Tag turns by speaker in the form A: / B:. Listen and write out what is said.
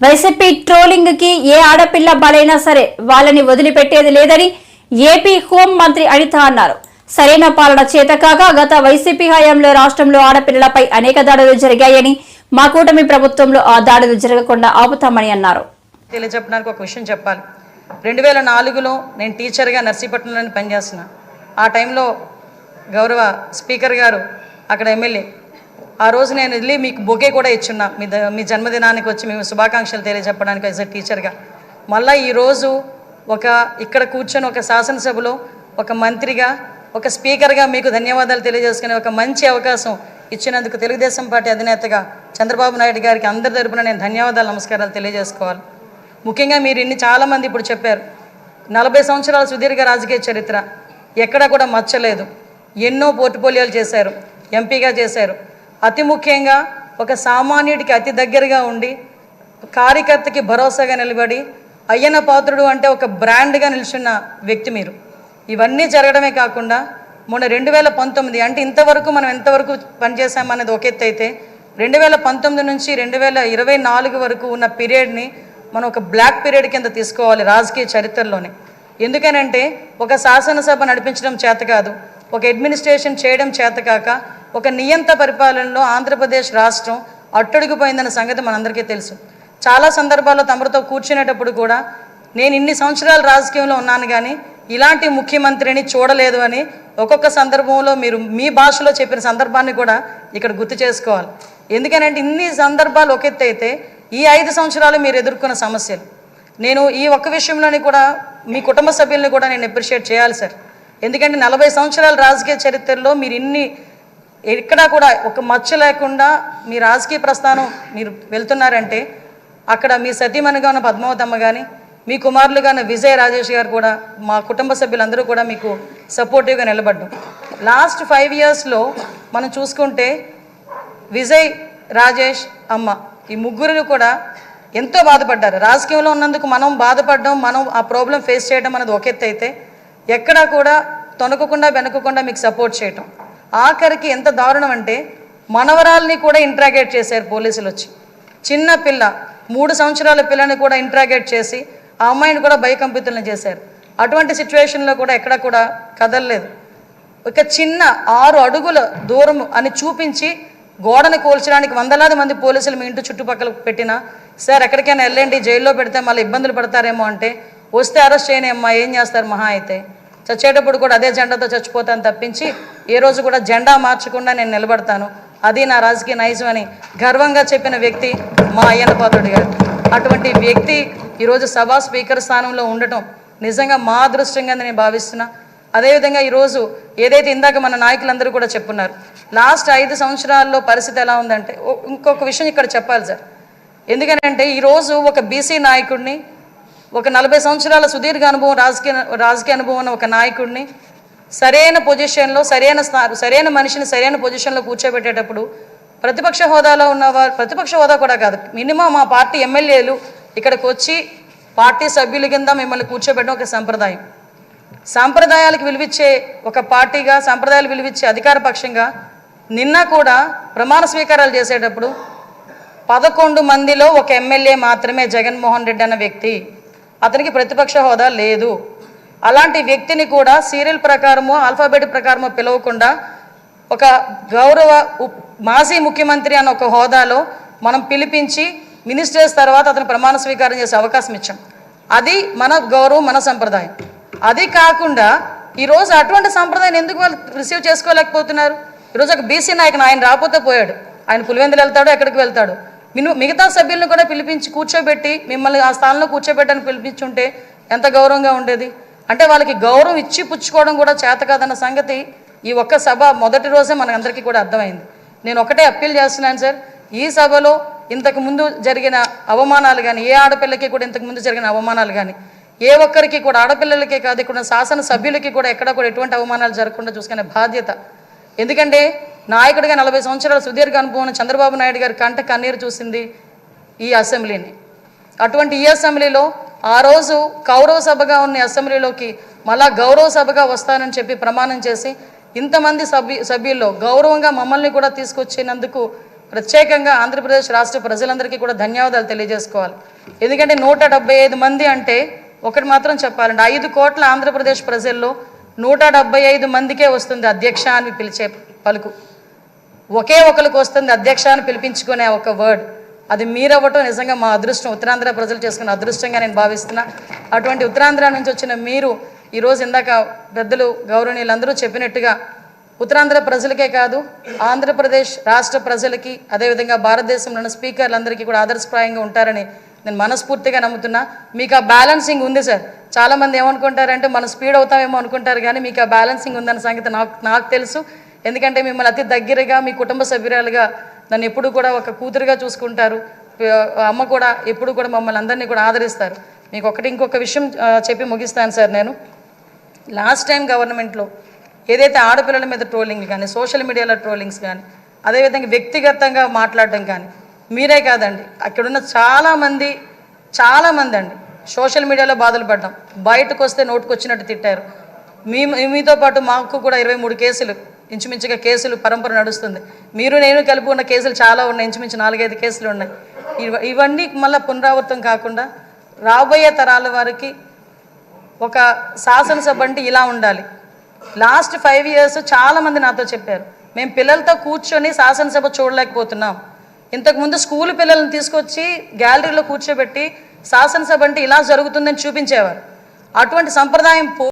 A: YCP ట్రోలింగ్కి ఏ ఆడపిల్ల బలైనా సరే వాళ్ళని వదిలిపెట్టేది లేదని ఏపీ హోం మంత్రి అనిత అన్నారు. సరైన పాలన చేతకాక గత వైసీపీ హయాంలో రాష్ట్రంలో ఆడపిల్లలపై అనేక దాడులు జరిగాయని మా కూటమి ప్రభుత్వంలో ఆ దాడులు జరగకుండా ఆపుతామని అన్నారు.
B: తెలియజెప్పడానికి ఒక విషయం చెప్పాలి. రెండు వేల నాలుగులో నేను టీచర్గా నర్సీపట్నంలో పనిచేస్తున్నా. ఆ టైంలో గౌరవ స్పీకర్ గారు అక్కడ ఎమ్మెల్యే ఆ రోజు నేను వెళ్ళి మీకు బొకే కూడా ఇచ్చున్నా. మీ ద- మీ జన్మదినానికి వచ్చి మేము శుభాకాంక్షలు తెలియజెప్పడానికి యాజ్ ఎ టీచర్గా మళ్ళీ ఈరోజు ఒక ఇక్కడ కూర్చొని ఒక శాసనసభలో ఒక మంత్రిగా ఒక స్పీకర్గా మీకు ధన్యవాదాలు తెలియజేసుకునే ఒక మంచి అవకాశం ఇచ్చినందుకు తెలుగుదేశం పార్టీ అధినేతగా చంద్రబాబు నాయుడు గారికి అందరి తరపున నేను ధన్యవాదాలు నమస్కారాలు తెలియజేసుకోవాలి. ముఖ్యంగా మీరు ఇన్ని చాలామంది ఇప్పుడు చెప్పారు. నలభై సంవత్సరాల సుదీర్ఘ రాజకీయ చరిత్ర ఎక్కడా కూడా మచ్చలేదు. ఎన్నో పోర్ట్ఫోలియోలు చేశారు. ఎంపీగా చేశారు. అతి ముఖ్యంగా ఒక సామాన్యుడికి అతి దగ్గరగా ఉండి కార్యకర్తకి భరోసాగా నిలబడి అయ్యన పాత్రుడు అంటే ఒక బ్రాండ్గా నిల్చున్న వ్యక్తి మీరు. ఇవన్నీ జరగడమే కాకుండా మొన్న రెండు వేల పంతొమ్మిది అంటే ఇంతవరకు మనం ఎంతవరకు పనిచేసామనేది ఒక ఎత్తు అయితే రెండు వేల పంతొమ్మిది నుంచి రెండు వేల ఇరవై నాలుగు వరకు ఉన్న పీరియడ్ని మనం ఒక బ్లాక్ పీరియడ్ కింద తీసుకోవాలి రాజకీయ చరిత్రలోనే. ఎందుకనంటే ఒక శాసనసభ నడిపించడం చేత కాదు ఒక అడ్మినిస్ట్రేషన్ చేయడం చేత కాక ఒక నియంత పరిపాలనలో ఆంధ్రప్రదేశ్ రాష్ట్రం అట్టడుగుపోయిందన్న సంగతి మనందరికీ తెలుసు. చాలా సందర్భాల్లో తమరితో కూర్చునేటప్పుడు కూడా నేను ఇన్ని సంవత్సరాలు రాజకీయంలో ఉన్నాను కానీ ఇలాంటి ముఖ్యమంత్రిని చూడలేదు అని ఒక్కొక్క సందర్భంలో మీరు మీ భాషలో చెప్పిన సందర్భాన్ని కూడా ఇక్కడ గుర్తు చేసుకోవాలి. ఎందుకనంటే ఇన్ని సందర్భాలు ఒక అయితే ఈ ఐదు సంవత్సరాలు మీరు ఎదుర్కొన్న సమస్యలు. నేను ఈ ఒక్క విషయంలోని కూడా మీ కుటుంబ సభ్యుల్ని కూడా నేను అప్రిషియేట్ చేయాలి సార్. ఎందుకంటే నలభై సంవత్సరాల రాజకీయ చరిత్రలో మీరు ఇన్ని ఎక్కడా కూడా ఒక మచ్చ లేకుండా మీ రాజకీయ ప్రస్థానం మీరు వెళ్తున్నారంటే అక్కడ మీ సతీమణిగా ఉన్న పద్మావతమ్మ కానీ మీ కుమారులుగా ఉన్న విజయ్ రాజేష్ గారు కూడా మా కుటుంబ సభ్యులందరూ కూడా మీకు సపోర్టివ్గా నిలబడ్డం. లాస్ట్ ఫైవ్ ఇయర్స్లో మనం చూసుకుంటే విజయ్ రాజేష్ అమ్మ ఈ ముగ్గురు కూడా ఎంతో బాధపడ్డారు. రాజకీయంలో ఉన్నందుకు మనం బాధపడడం మనం ఆ ప్రాబ్లం ఫేస్ చేయడం అనేది ఒక ఎత్తు అయితే ఎక్కడా కూడా తొనకకుండా వెనకకుండా మీకు సపోర్ట్ చేయటం. ఆఖరికి ఎంత దారుణం అంటే మనవరాల్ని కూడా ఇంట్రాగేట్ చేశారు పోలీసులు వచ్చి చిన్న పిల్ల మూడు సంవత్సరాల పిల్లని కూడా ఇంట్రాగేట్ చేసి ఆ అమ్మాయిని కూడా భయకంపితులను చేశారు. అటువంటి సిచ్యువేషన్లో కూడా ఎక్కడ కూడా కదలలేదు. ఒక చిన్న ఆరు అడుగుల దూరం అని చూపించి గోడను కూల్చడానికి వందలాది మంది పోలీసులు మీ ఇంటి చుట్టుపక్కల పెట్టినా సార్ ఎక్కడికైనా వెళ్ళండి జైల్లో పెడితే మళ్ళీ ఇబ్బందులు పడతారేమో అంటే వస్తే అరెస్ట్ చేయని అమ్మా ఏం చేస్తారు మహా అయితే? చచ్చేటప్పుడు కూడా అదే జెండాతో చచ్చిపోతాను తప్పించి ఏ రోజు కూడా జెండా మార్చకుండా నేను నిలబడతాను. అది నా రాజకీయ నైజం అని గర్వంగా చెప్పిన వ్యక్తి మా అయ్యన్న పాత్రుడు గారు. అటువంటి వ్యక్తి ఈరోజు సభా స్పీకర్ స్థానంలో ఉండటం నిజంగా మా అదృష్టంగా నేను భావిస్తున్నా. అదేవిధంగా ఈరోజు ఏదైతే ఇందాక మన నాయకులందరూ కూడా చెప్పున్నారు లాస్ట్ ఐదు సంవత్సరాల్లో పరిస్థితి ఎలా ఉందంటే ఇంకొక విషయం ఇక్కడ చెప్పాలి సార్. ఎందుకనంటే ఈరోజు ఒక బీసీ నాయకుడిని ఒక నలభై సంవత్సరాల సుదీర్ఘ అనుభవం రాజకీయ రాజకీయ అనుభవం ఉన్న ఒక నాయకుడిని సరైన పొజిషన్లో సరైన సరైన మనిషిని సరైన పొజిషన్లో కూర్చోబెట్టేటప్పుడు ప్రతిపక్ష హోదాలో ఉన్నవారు ప్రతిపక్ష హోదా కూడా కాదు మినిమం మా పార్టీ ఎమ్మెల్యేలు ఇక్కడికి వచ్చి పార్టీ సభ్యుల కింద మిమ్మల్ని కూర్చోబెట్టడం ఒక సంప్రదాయం. సాంప్రదాయాలకు విలువిచ్చే ఒక పార్టీగా సాంప్రదాయాలు విలువిచ్చే అధికార పక్షంగా నిన్న కూడా ప్రమాణ స్వీకారాలు చేసేటప్పుడు పదకొండు మందిలో ఒక ఎమ్మెల్యే మాత్రమే జగన్మోహన్ రెడ్డి అన్న వ్యక్తి అతనికి ప్రతిపక్ష హోదా లేదు. అలాంటి వ్యక్తిని కూడా సీరియల్ ప్రకారము ఆల్ఫాబెట్ ప్రకారము పిలవకుండా ఒక గౌరవ మాజీ ముఖ్యమంత్రి అన్న ఒక హోదాలో మనం పిలిపించి మినిస్టర్స్ తర్వాత అతను ప్రమాణ స్వీకారం చేసే అవకాశం ఇచ్చాం. అది మన గౌరవం మన సంప్రదాయం. అది కాకుండా ఈరోజు అటువంటి సంప్రదాయం ఎందుకు వాళ్ళు రిసీవ్ చేసుకోలేకపోతున్నారు? ఈరోజు ఒక బీసీ నాయకుని ఆయన రాకపోతే పోయాడు. ఆయన పులివెందులు వెళ్తాడు ఎక్కడికి వెళ్తాడు. మిగతా సభ్యులను కూడా పిలిపించి కూర్చోబెట్టి మిమ్మల్ని ఆ స్థానంలో కూర్చోబెట్టని పిలిపించుంటే ఎంత గౌరవంగా ఉండేది? అంటే వాళ్ళకి గౌరవం ఇచ్చి పుచ్చుకోవడం కూడా చేత కాదన్న సంగతి ఈ ఒక్క సభ మొదటి రోజే మనందరికీ కూడా అర్థమైంది. నేను ఒకటే అప్పీల్ చేస్తున్నాను సార్ ఈ సభలో ఇంతకు ముందు జరిగిన అవమానాలు కానీ ఏ ఆడపిల్లకి కూడా ఇంతకు ముందు జరిగిన అవమానాలు కానీ ఏ ఒక్కరికి కూడా ఆడపిల్లలకే కాదు ఇక్కడ శాసన సభ్యులకి కూడా ఎక్కడ కూడా ఎటువంటి అవమానాలు జరగకుండా చూసుకునే బాధ్యత. ఎందుకంటే నాయకుడిగా నలభై సంవత్సరాల సుదీర్ఘ అనుభవం చంద్రబాబు నాయుడు గారి కంట కన్నీరు చూసింది ఈ అసెంబ్లీని. అటువంటి ఈ అసెంబ్లీలో ఆ రోజు కౌరవ సభగా ఉన్న అసెంబ్లీలోకి మళ్ళా గౌరవ సభగా వస్తానని చెప్పి ప్రమాణం చేసి ఇంతమంది సభ్యు సభ్యుల్లో గౌరవంగా మమ్మల్ని కూడా తీసుకొచ్చినందుకు ప్రత్యేకంగా ఆంధ్రప్రదేశ్ రాష్ట్ర ప్రజలందరికీ కూడా ధన్యవాదాలు తెలియజేసుకోవాలి. ఎందుకంటే నూట ఐదు మంది అంటే ఒకటి మాత్రం చెప్పాలండి ఐదు కోట్ల ఆంధ్రప్రదేశ్ ప్రజల్లో నూట ఐదు మందికే వస్తుంది అధ్యక్ష అని పిలిచే పలుకు. ఒకే ఒకరికి వస్తుంది అధ్యక్ష అని పిలిపించుకునే ఒక వర్డ్ అది మీరవ్వటం నిజంగా మా అదృష్టం. ఉత్తరాంధ్ర ప్రజలు చేసుకున్న అదృష్టంగా నేను భావిస్తున్నా. అటువంటి ఉత్తరాంధ్ర నుంచి వచ్చిన మీరు ఈరోజు ఇందాక పెద్దలు గౌరవనీయులందరూ చెప్పినట్టుగా ఉత్తరాంధ్ర ప్రజలకే కాదు ఆంధ్రప్రదేశ్ రాష్ట్ర ప్రజలకి అదేవిధంగా భారతదేశంలోని స్పీకర్లందరికీ కూడా ఆదర్శప్రాయంగా ఉంటారని నేను మనస్ఫూర్తిగా నమ్ముతున్నా. మీకు ఆ బ్యాలెన్సింగ్ ఉంది సార్. చాలామంది ఏమనుకుంటారంటే మనం స్పీడ్ అవుతామేమో అనుకుంటారు కానీ మీకు ఆ బ్యాలెన్సింగ్ ఉందన్న సంగతి నాకు నాకు తెలుసు. ఎందుకంటే మిమ్మల్ని అతి దగ్గరగా మీ కుటుంబ సభ్యురాలుగా నన్ను ఎప్పుడు కూడా ఒక కూతురుగా చూసుకుంటారు. అమ్మ కూడా ఎప్పుడు కూడా మమ్మల్ని అందరినీ కూడా ఆదరిస్తారు. మీకు ఒకటి ఇంకొక విషయం చెప్పి ముగిస్తాను సార్ నేను. లాస్ట్ టైం గవర్నమెంట్లో ఏదైతే ఆడపిల్లల మీద ట్రోలింగ్ కానీ సోషల్ మీడియాలో ట్రోలింగ్స్ కానీ అదేవిధంగా వ్యక్తిగతంగా మాట్లాడడం కానీ మీరే కాదండి. అక్కడున్న చాలామంది చాలామంది అండి సోషల్ మీడియాలో బాధలు పడ్డాం. బయటకు వస్తే నోటుకు వచ్చినట్టు తిట్టారు. మీ మీతో పాటు మాకు కూడా ఇరవై మూడు కేసులు ఇంచుమించుగా కేసులు పరంపర నడుస్తుంది. మీరు నేను కలిపి ఉన్న కేసులు చాలా ఉన్నాయి. ఇంచుమించు నాలుగైదు కేసులు ఉన్నాయి. ఇవన్నీ మళ్ళీ పునరావృతం కాకుండా రాబోయే తరాల వారికి ఒక శాసనసభ అంటే ఇలా ఉండాలి. లాస్ట్ ఫైవ్ ఇయర్స్ చాలామంది నాతో చెప్పారు. మేము పిల్లలతో కూర్చొని శాసనసభ చూడలేకపోతున్నాం. ఇంతకుముందు స్కూల్ పిల్లల్ని తీసుకొచ్చి గ్యాలరీలో కూర్చోబెట్టి శాసనసభ అంటే ఇలా జరుగుతుందని చూపించేవారు. అటువంటి సంప్రదాయం